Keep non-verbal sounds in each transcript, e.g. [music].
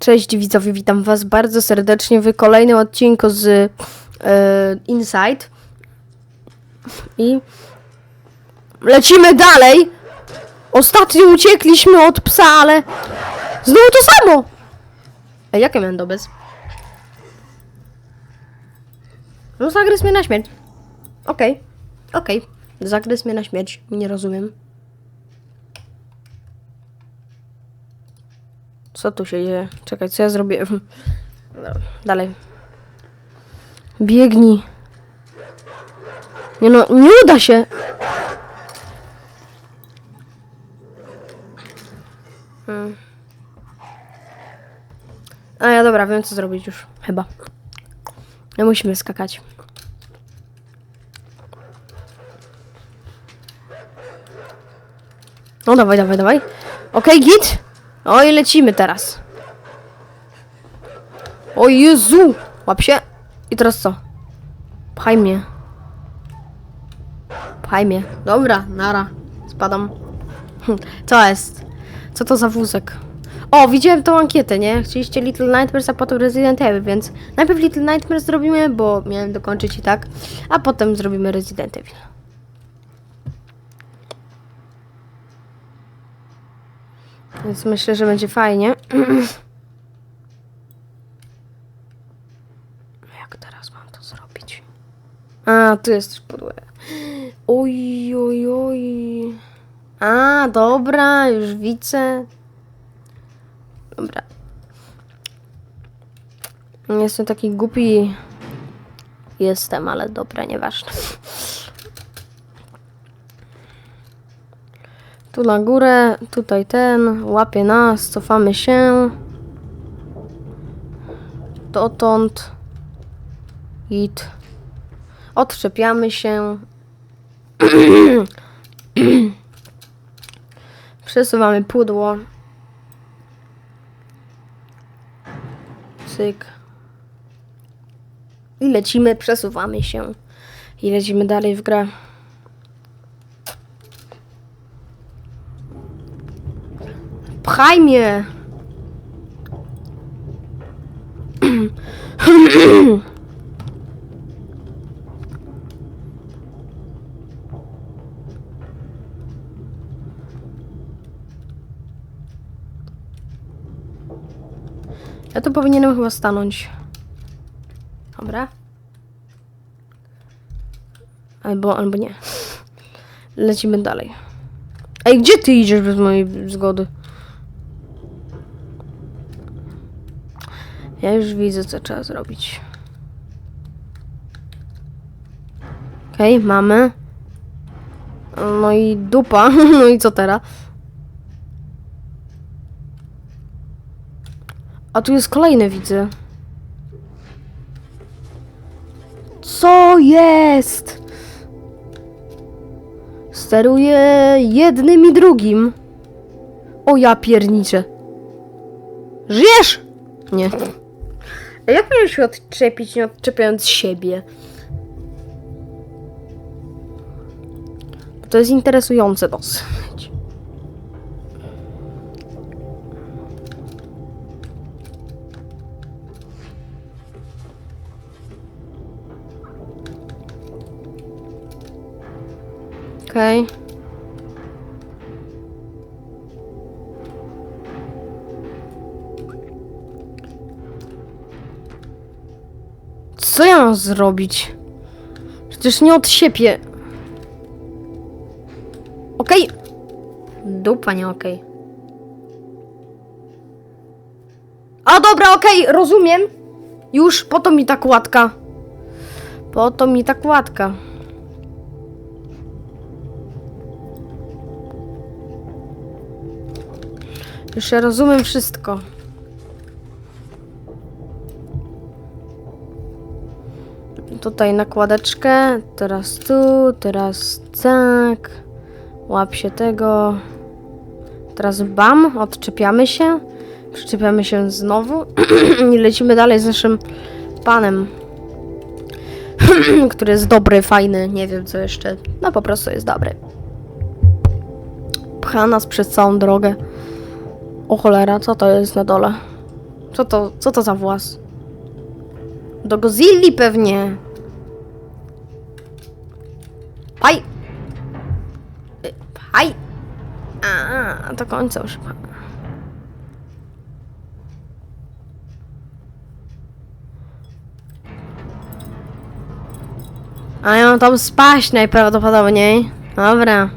Cześć widzowie, witam was bardzo serdecznie w kolejnym odcinku z e, Inside. I lecimy dalej. Ostatnio uciekliśmy od psa, ale znowu to samo. Ej, jakie miałem bez? No zagryzł mnie na śmierć. Okej, okej. Zagryzł mnie na śmierć. Nie rozumiem. Co tu się dzieje? Czekaj, co ja zrobię? Dobra, [laughs] Dalej. Biegnij. Nie no, nie uda się. Hmm. A ja dobra, wiem co zrobić już. Chyba. Nie musimy skakać. No dawaj, dawaj, dawaj. Okej, git. I lecimy teraz. O Jezu! Łap się. I teraz co? Pchaj mnie. Pchaj mnie. Dobra, nara. Spadam. [laughs] Co jest? Co to za wózek? O, widziałem tą ankietę, nie? Chcieliście Little Nightmares, a potem Resident Evil, więc najpierw Little Nightmares zrobimy, bo miałem dokończyć i tak, a potem zrobimy Resident Evil. Więc myślę, że będzie fajnie. [clears throat] Jak teraz mam to zrobić? A, tu jest pudło. Oj, oj, oj. A, dobra, już widzę. Dobra. Nie Jestem taki głupi. Jestem, ale dobra, nieważne. Tu na górę, tutaj ten, łapie nas, cofamy się. Dotąd. Git. Odczepiamy się. [clears throat] Przesuwamy pudło. Cyk. I lecimy, przesuwamy się. I lecimy dalej w grę. Pchaj mnie! Ja tu powinienem chyba stanąć. Dobra. Albo, albo nie. Lecimy dalej. Ej, gdzie ty idziesz bez mojej zgody? Ja już widzę, co trzeba zrobić. Okej, mamy. No i dupa. [laughs] No i co teraz? A tu jest kolejne, widzę. Co jest? Steruję jednym i drugim. O ja pierniczę. Żyjesz? Nie. A jak miałem się odczepić, nie odczepiając siebie? To jest interesujące dosyć. Okej. Co zrobić? Przecież nie odsiepię. Okej. Dupa, nie okej. A dobra, okej, rozumiem. Już, po to mi ta kładka. Po to mi ta kładka. Już ja rozumiem wszystko. Tutaj nakładeczkę, teraz tu, teraz tak. Łap się tego. Teraz bam, odczepiamy się. Przyczepiamy się znowu [clears throat] i lecimy dalej z naszym panem, [clears throat] który jest dobry, fajny, nie wiem co jeszcze. No po prostu jest dobry. Pcha nas przez całą drogę. O cholera, co to jest na dole? Co to, co to za włas? Do Gozilli pewnie. Paj! Paj! A, do końca już. A ja mam tam spaść najprawdopodobniej. Dobra.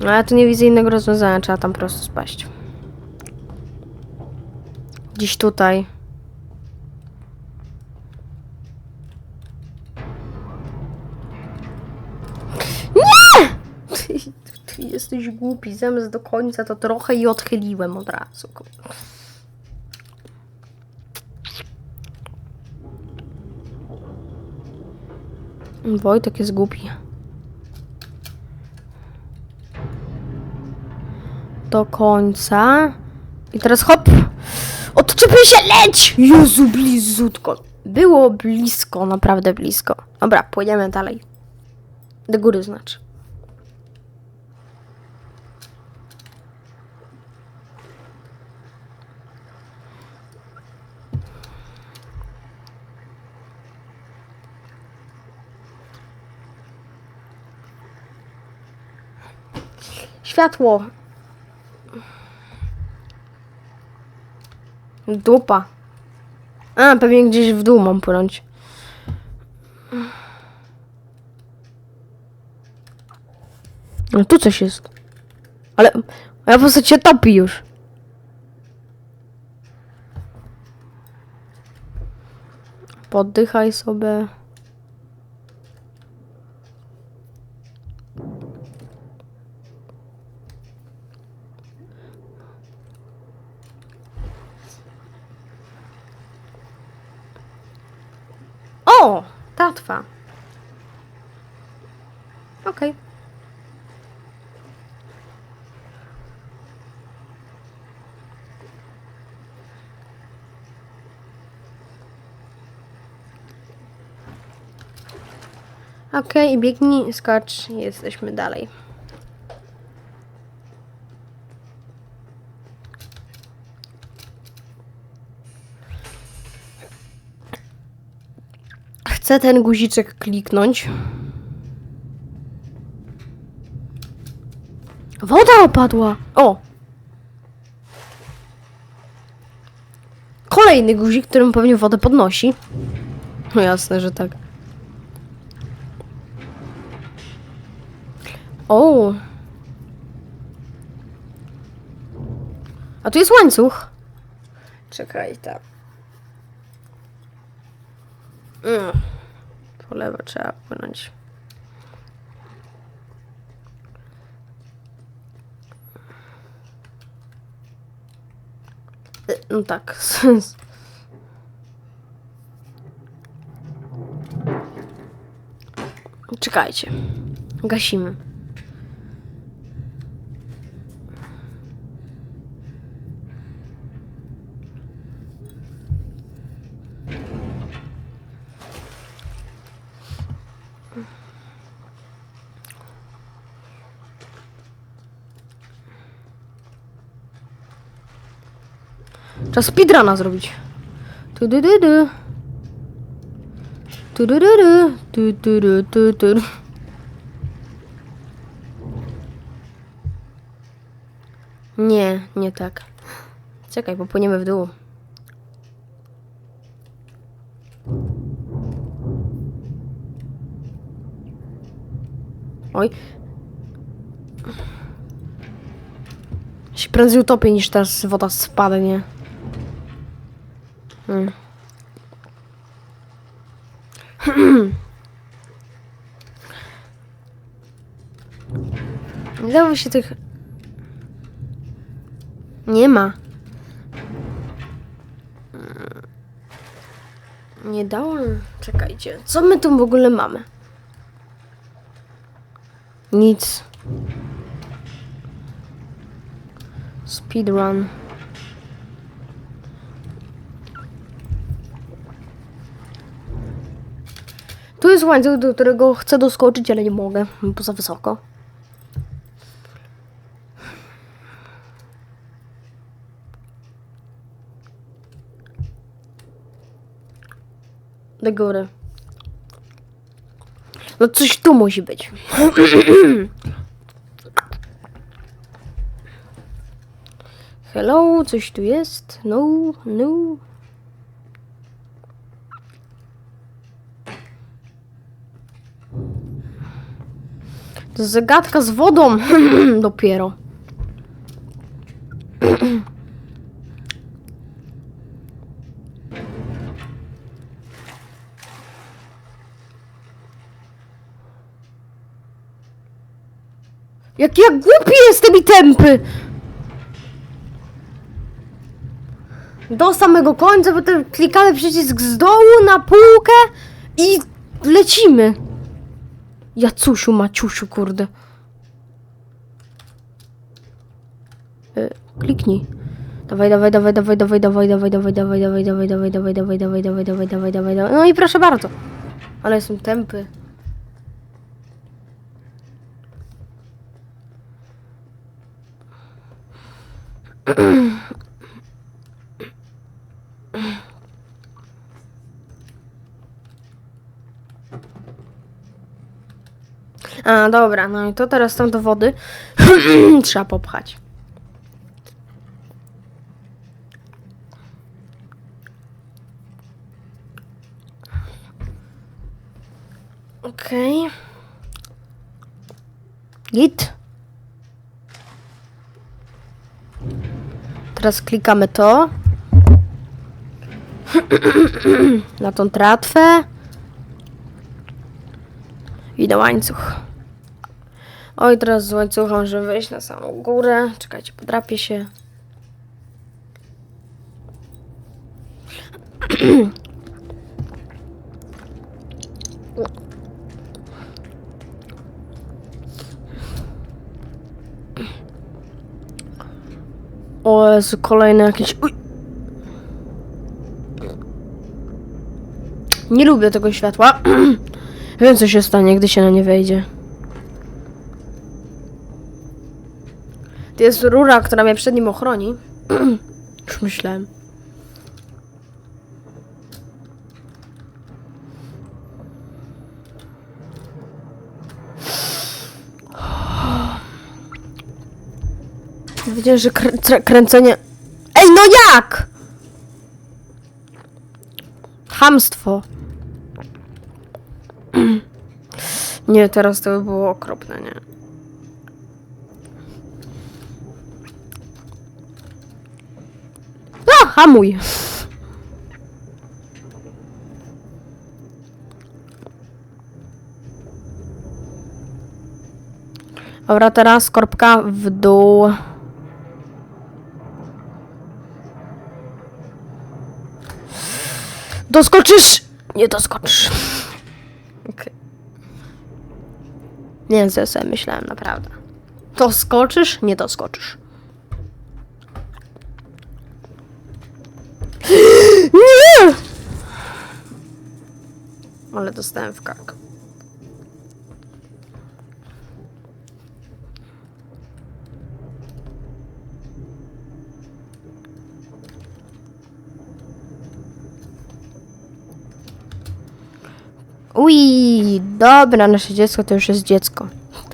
No ja tu nie widzę innego rozwiązania, trzeba tam po prostu spaść. Gdzieś tutaj. Jesteś głupi. Zamiast do końca to trochę i odchyliłem od razu. Wojtek jest głupi. Do końca. I teraz hop! Odczepię się, leć! Jezu, blizutko. Było blisko, naprawdę blisko. Dobra, płyniemy dalej. Do góry znaczy. Światło. Dupa. A, pewnie gdzieś w dół mam płynąć. No tu coś jest. Ale moja postać się topi już. Poddychaj sobie. O! Tatwa. Okej, i biegnij, skacz, jesteśmy dalej. Chcę ten guziczek kliknąć. Woda opadła! O! Kolejny guzik, którym pewnie wodę podnosi. No jasne, że tak. O! A tu jest łańcuch. Czekaj, tak. Mm. Po lewo trzeba płynąć. Y, No tak. [laughs] Czekajcie. Gasimy. Trzeba speedruna zrobić. Tu du du du. Tu du du du. Tu tu du tu tu. Nie, nie tak. Czekaj, bo płyniemy w dół. Oj. Się prędzej utopię niż teraz woda spadnie. Hmm. [clears throat] Nie się tych... Nie ma. Nie dało... Czekajcie. Co my tu w ogóle mamy? Nic. Speedrun. jest łańcuch, do którego chcę doskoczyć, ale nie mogę, bo za wysoko. Do góry. No coś tu musi być. [clears throat] Hello, coś tu jest. No, no. To zagadka z wodą [clears throat] dopiero. [clears throat] Jak ja głupi jestem i tępy! Do samego końca, potem klikamy przycisk z dołu na półkę i lecimy. Jacusiu, Maciusiu, kurde. E, kliknij. Dawaj, dawaj, dawaj, dawaj, dawaj, dawaj, dawaj, dawaj, dawaj, dawaj, dawaj, dawaj, dawaj, dawaj, dawaj, dawaj, dawaj, dawaj, dawaj, dawaj. No i proszę bardzo. Ale jestem tępy. A, dobra, no i to teraz tam do wody trzeba popchać. Okej. Git. Teraz klikamy to. [clears throat] Na tą tratwę. I na łańcuch. Oj, teraz z łańcucha muszę wejść na samą górę. Czekajcie, podrapię się. O Jezu, kolejne jakieś... Uj. Nie lubię tego światła. [clears throat] Wiem, co się stanie, gdy się na nie wejdzie. To jest rura, która mnie przed nim ochroni. [clears throat] Już myślałem. Wiedziałem, że krę kręcenie... Ej, no jak? Hamstwo. [clears throat] Nie, teraz to by było okropne, nie? Hamuj. Dobra, teraz korbka w dół. Doskoczysz! Nie doskoczysz. Okej. Nie wiem, sobie myślałem, naprawdę. Doskoczysz? Nie doskoczysz. Nie! Ale dostałem w kark. Ui, dobra, nasze dziecko to już jest dziecko.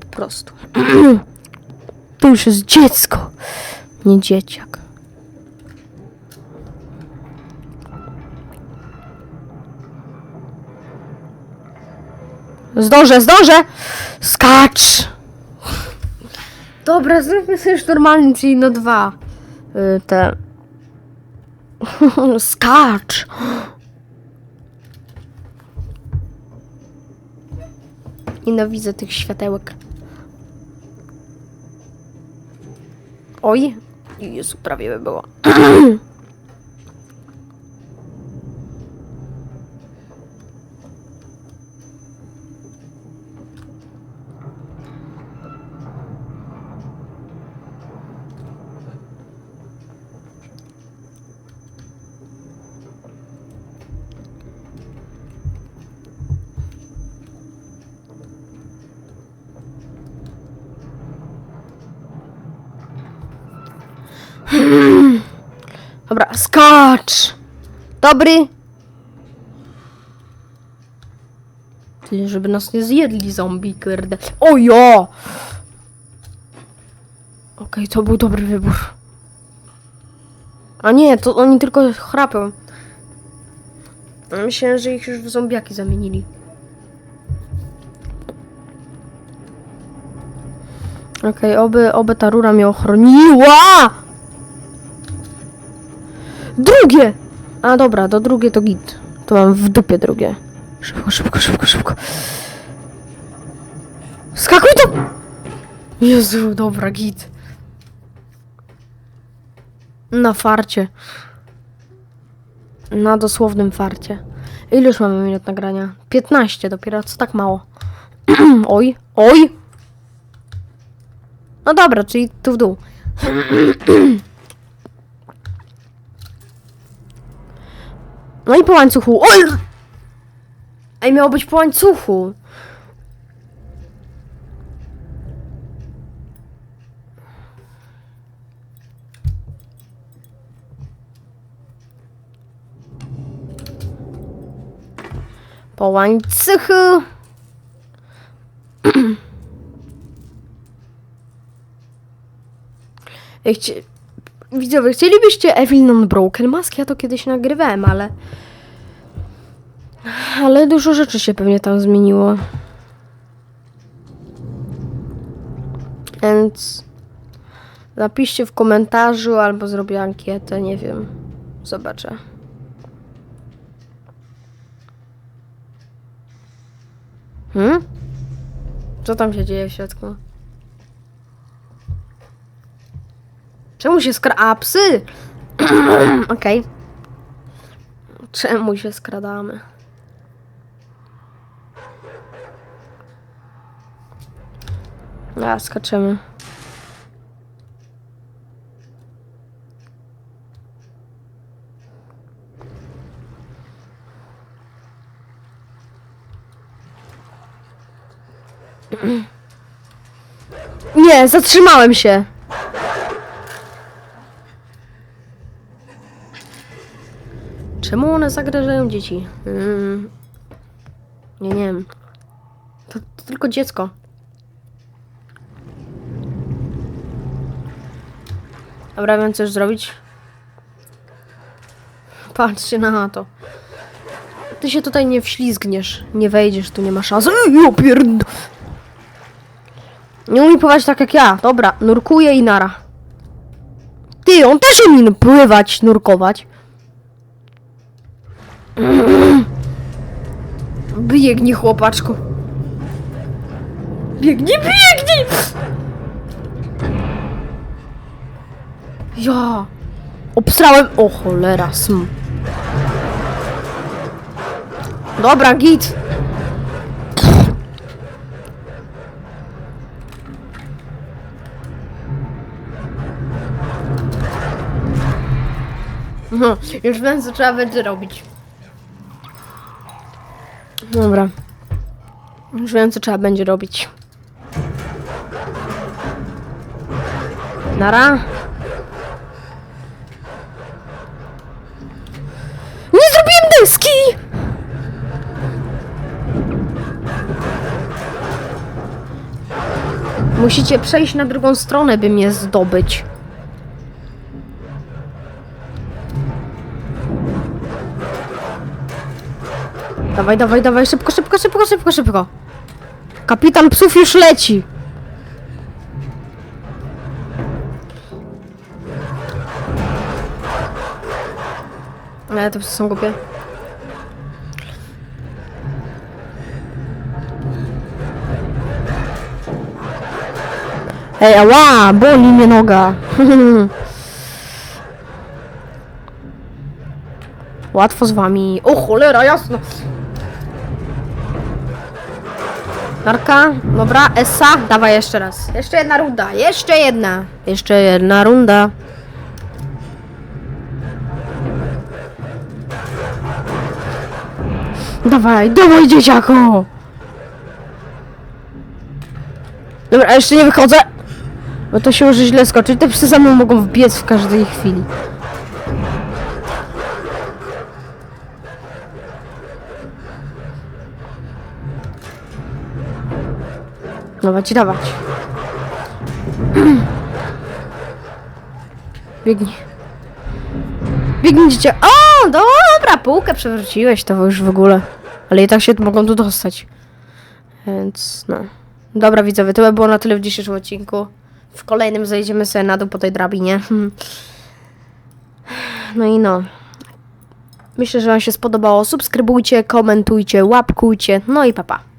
Po prostu. [clears throat] To już jest dziecko, nie dzieciak. Zdążę, zdążę! Skacz! Dobra, zróbmy sobie już normalnie, czyli no dwa. Y, te. [laughs] Skacz! Nienawidzę tych światełek. Oj! Jezu, prawie by było. [clears throat] Dobra, skacz! Dobry. Ty, żeby nas nie zjedli zombie, kurde. Ojo! Okej, to był dobry wybór. A nie, to oni tylko chrapią. Myślałem, że ich już w zombiaki zamienili. Okej, oby, oby ta rura mnie ochroniła! Drugie! A dobra, do drugie to git. To mam w dupie drugie. Szybko, szybko, szybko, szybko. Skakuj to! Jezu, dobra, git. Na farcie. Na dosłownym farcie. Ile już mamy minut nagrania? 15 dopiero, co tak mało. [clears throat] oj, oj! No dobra, czyli tu w dół. [clears throat] No i po łańcuchu. Oj! Ej, miało być po łańcuchu. Po łańcuchu. [clears throat] Chcie... Widzowie, chcielibyście Evelyn on Broken Mask? Ja to kiedyś nagrywałem, ale... Ale dużo rzeczy się pewnie tam zmieniło. Więc... Napiszcie w komentarzu albo zrobię ankietę, nie wiem. Zobaczę. Hmm? Co tam się dzieje w środku? Czemu się skra... A, psy! [clears throat] Okej. Czemu się skradamy? A, skaczemy. [clears throat] Nie, zatrzymałem się. Czemu one zagrażają dzieci? Mm. Nie, nie wiem. To, to tylko dziecko. Dobra, wiem co już zrobić. Patrzcie na to. Ty się tutaj nie wślizgniesz. Nie wejdziesz, tu nie ma szans. Ja pierd... Nie umie pływać tak jak ja. Dobra, nurkuję i nara. Ty, on też umie pływać, nurkować. Biegnij, chłopaczku. Biegnij, biegnij! Ja. Obstrałem. O cholera, sm. Dobra, git. [laughs] Już wiem, co trzeba będzie robić. Dobra. Już wiem, co trzeba będzie robić. Nara. Nie zrobiłem deski! Musicie przejść na drugą stronę, by mnie zdobyć. Dawaj, dawaj, dawaj, szybko, szybko, szybko, szybko, szybko. Kapitan psów już leci. Ale to są głupie. Ej, ała, boli mnie noga. [laughs] Łatwo z wami. O cholera, jasno. Narka, dobra, Essa, dawaj jeszcze raz. Jeszcze jedna runda, jeszcze jedna. Jeszcze jedna runda. Dawaj, dawaj dzieciako! Dobra, a jeszcze nie wychodzę. Bo to się może źle skoczyć. Te psy za mną mogą wbiec w każdej chwili. Dawać, dawać. [clears throat] Biegnij. Biegnij, dziecię. O, dobra, półkę przewróciłeś to już w ogóle. Ale i tak się mogą tu dostać. Więc no. Dobra widzowie, to by było na tyle w dzisiejszym odcinku. W kolejnym zejdziemy sobie na dół po tej drabinie. [clears throat] No i no. Myślę, że Wam się spodobało. Subskrybujcie, komentujcie, łapkujcie. No i papa. Pa.